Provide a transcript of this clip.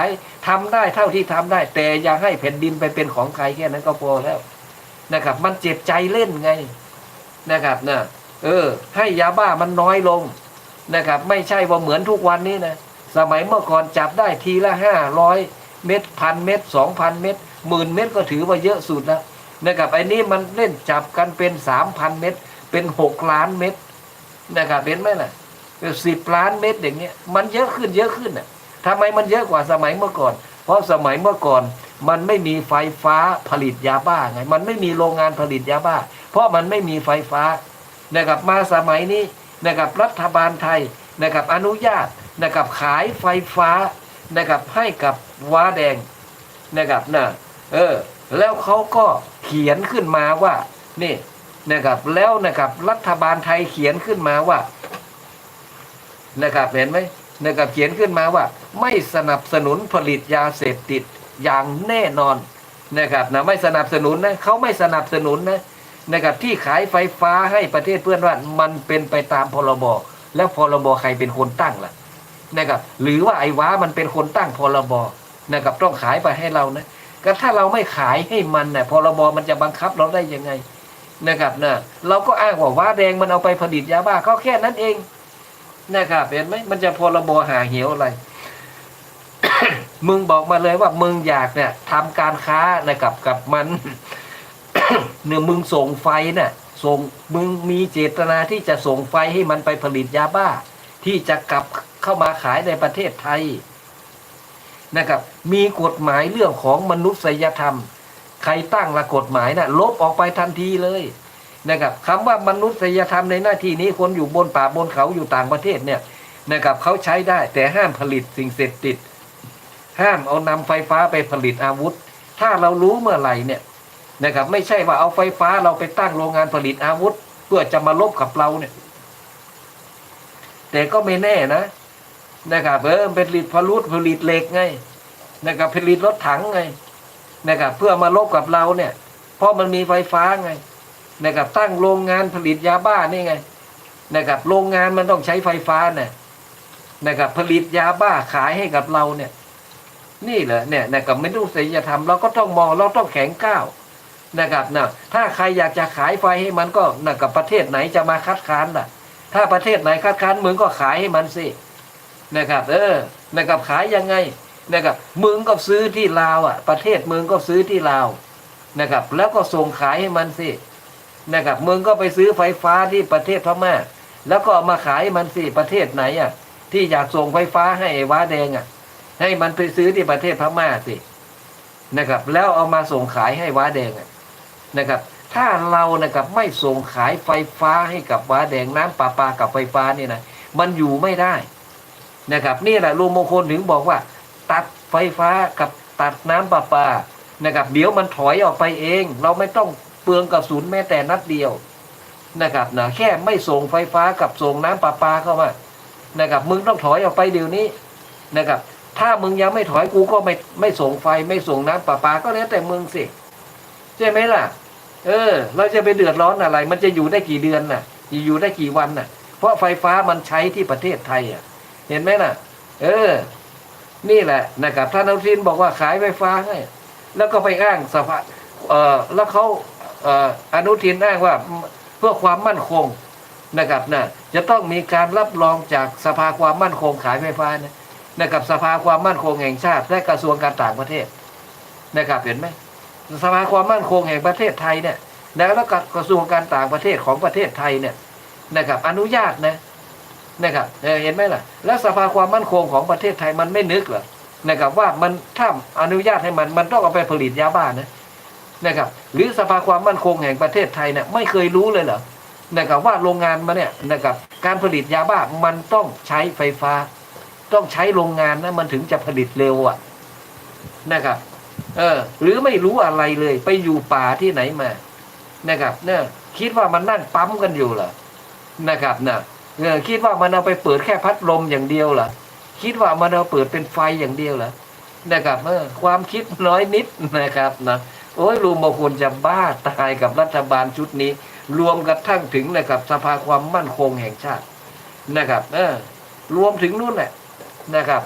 ายทำได้เท่าที่ทำได้ แต่อย่าให้แผ่นดินไปเป็นของใครแค่นั้นก็พอแล้วนะครับ มันเจ็บใจเล่นไงนะครับนะเออ ให้ยาบ้ามันน้อยลงนะครับ ไม่ใช่ว่าเหมือนทุกวันนี้นะสมัยเมื่อก่อนจับได้ทีละห้าร้อยเม็ดพันเม็ดสองพันเม็ดหมื่นเม็ดก็ถือว่าเยอะสุดแล้วนะครับไอ้นี้มันเล่นจับกันเป็นสามพันเม็ดเป็นหกล้านเม็ดนะครับเห็นไหมล่ะสิบล้านเม็ดอย่างเงี้ยมันเยอะขึ้นเยอะขึ้นอะ ทำไมมันเยอะกว่าสมัยเมื่อก่อน เพราะสมัยเมื่อก่อนมันไม่มีไฟฟ้าผลิตยาบ้าไง มันไม่มีโรงงานผลิตยาบ้า เพราะมันไม่มีไฟฟ้านะครับมาสมัยนี้นะครับรัฐบาลไทยนะครับอนุญาตนะครับขายไฟฟ้านะครับให้กับว้าแดงนะครับนะเออแล้วเขาก็เขียนขึ้นมาว่านี่นะครับแล้วนะครับรัฐบาลไทยเขียนขึ้นมาว่านะครับเห็นไหมนะครับเขียนขึ้นมาว่า ไม่สนับสนุนผลิตยาเสพติดอย่างแน่นอนนะครับนะไม่สนับสนุนนะเขาไม่สนับสนุนนะนะครับที่ขายไฟฟ้าให้ประเทศเพื่อนบ้านมันเป็นไปตามพรบแล้วพรบใครเป็นคนตั้งล่ะนะครับหรือว่าไอ้ว้ามันเป็นคนตั้งพรบนะครับต้องขายไปให้เรานะก็ถ้าเราไม่ขายให้มันนะพรบมันจะบังคับเราได้ยังไงนะครับนะเราก็อ้างว่าว้าแดงมันเอาไปผลิตยาบ้าก็แค่นั้นเองนะครับเห็นไหมมันจะพรบหาเหวอะไร มึงบอกมาเลยว่ามึงอยากเนี่ยทำการค้านะครับกับมันเนี่ยมึงส่งไฟเนี่ยส่งมึงมีเจตนาที่จะส่งไฟให้มันไปผลิตยาบ้า ที่จะกลับเข้ามาขายในประเทศไทยนะครับมีกฎหมายเรื่องของมนุษยธรรม ใครตั้งละกฎหมายนะ่ะลบออกไปทันทีเลยนะครับคำว่ามนุษยธรรมในหน้าที่นี้คนอยู่บนป่าบนเขาอยู่ต่างประเทศเนี่ยนะครับเขาใช้ได้แต่ห้ามผลิตสิ่งเสพติด ห้ามเอานำไฟฟ้าไปผลิตอาวุธ ถ้าเรารู้เมื่อไหร่เนี่ยนะครับไม่ใช่ว่าเอาไฟฟ้าเราไปตั้งโรงงานผลิตอาวุธ เพื่อจะมาลบกับเราเนี่ย แต่ก็ไม่แน่นะนะครับเออผลิตพลุผลิตเหล็กไงนะครับผลิตรถถังไงนะครับเพื่อมาลบกับเราเนี่ย เพราะมันมีไฟฟ้าไงนะครับตั้งโรงงานผลิตยาบ้านี่ไงนะครับโรงงานมันต้องใช้ไฟฟ้าเนี่ยนะครับผลิตยาบ้าขายให้กับเราเนี่ย นี่เหรอเนี่ยนะครับไม่รู้ศิลธรรมเราก็ต้องมองเราต้องแข็งก้าวนะครับนะถ้าใครอยากจะขายไฟให้มันก็นะครับประเทศไหนจะมาคัดค้านล่ะ ถ้าประเทศไหนคัดค้านมึงก็ขายให้มันสินะครับ เออนะครับขายยังไงนะครับมึงก็ซื้อที่ลาวอะ ประเทศมึงก็ซื้อที่ลาวนะครับ แล้วก็ส่งขายให้มันสินะครับมึงก็ไปซื้อไฟฟ้าที่ประเทศพม่าแล้วก็มาขายมันสิประเทศไหนอะ ที่อยากส่งไฟฟ้าให้ไอ้ว้าแดงอะ ให้มันไปซื้อที่ประเทศพม่าสินะครับ แล้วเอามาส่งขายให้ว้าแดงนะครับ ถ้าเรานะครับไม่ส่งขายไฟฟ้าให้กับว้าแดงน้ำประปากับไฟฟ้านี่นะมันอยู่ไม่ได้นะครับ นี่แหละลุงมงคลถึงบอกว่า ตัดไฟฟ้ากับตัดน้ำประปานะครับ เดี๋ยวมันถอยออกไปเอง เราไม่ต้องเปลืองกระสุนแม้แต่นัดเดียวนะครับนะแค่ไม่ส่งไฟฟ้ากับส่งน้ำประปาเข้ามานะครับ มึงต้องถอยออกไปเดี๋ยวนี้นะครับ ถ้ามึงยังไม่ถอยกูก็ไม่ไม่ส่งไฟไม่ส่งน้ำประปาก็แล้วแต่มึงสิใช่ไหมล่ะ เออ เราจะไปเดือดร้อนอะไร มันจะอยู่ได้กี่เดือนน่ะจะอยู่ได้กี่วันน่ะ เพราะไฟฟ้ามันใช้ที่ประเทศไทยอะ เห็นไหมล่ะ เออ นี่แหละนะครับท่านอนุทินบอกว่าขายไฟฟ้าให้แล้วก็ไปอ้างสภาเอ่อแล้วเขาเอ่ออนุทินอ้างว่าเพื่อความมั่นคงนะครับนะจะต้องมีการรับรองจากสภาความมั่นคงขายไฟฟ้านะ นะครับสภาความมั่นคงแห่งชาติ และกระทรวงการต่างประเทศนะครับเห็นไหมสภาความมั่นคงแห่งประเทศไทยเนี่ย แล้วแล้วก็กระทรวงการต่างประเทศของประเทศไทยเนี่ยนะครับ อนุญาตนะนะครับเออเห็นไหมล่ะ แล้วสภาความมั่นคงของประเทศไทยมันไม่นึกเหรอนะครับว่ามันถ้าอนุญาตให้มันมันต้องเอาไปผลิตยาบ้านะนะครับหรือสภาความมั่นคงแห่งประเทศไทยเนี่ยไม่เคยรู้เลยเหรอนะครับว่าโรงงานมาเนี่ยนะครับการผลิตยาบ้ามันต้องใช้ไฟฟ้า ต้องใช้โรงงานนะมันถึงจะผลิตเร็วอะนะครับ เออ หรือไม่รู้อะไรเลย ไปอยู่ป่าที่ไหนมา นะครับ เนี่ย คิดว่ามันนั่งปั๊มกันอยู่เหรอนะครับนะเออคิดว่ามันเอาไปเปิดแค่พัดลมอย่างเดียวเหรอคิดว่ามันเอาเปิดเป็นไฟอย่างเดียวเหรอนะครับเออความคิดน้อยนิดนะครับนะโอ้ยลุงบอกควรจะบ้าตายกับรัฐบาลชุดนี้ รวมกระทั่งถึงนะครับสภาความมั่นคงแห่งชาตินะครับ เออ รวมถึงนู่นแหละ นะครับ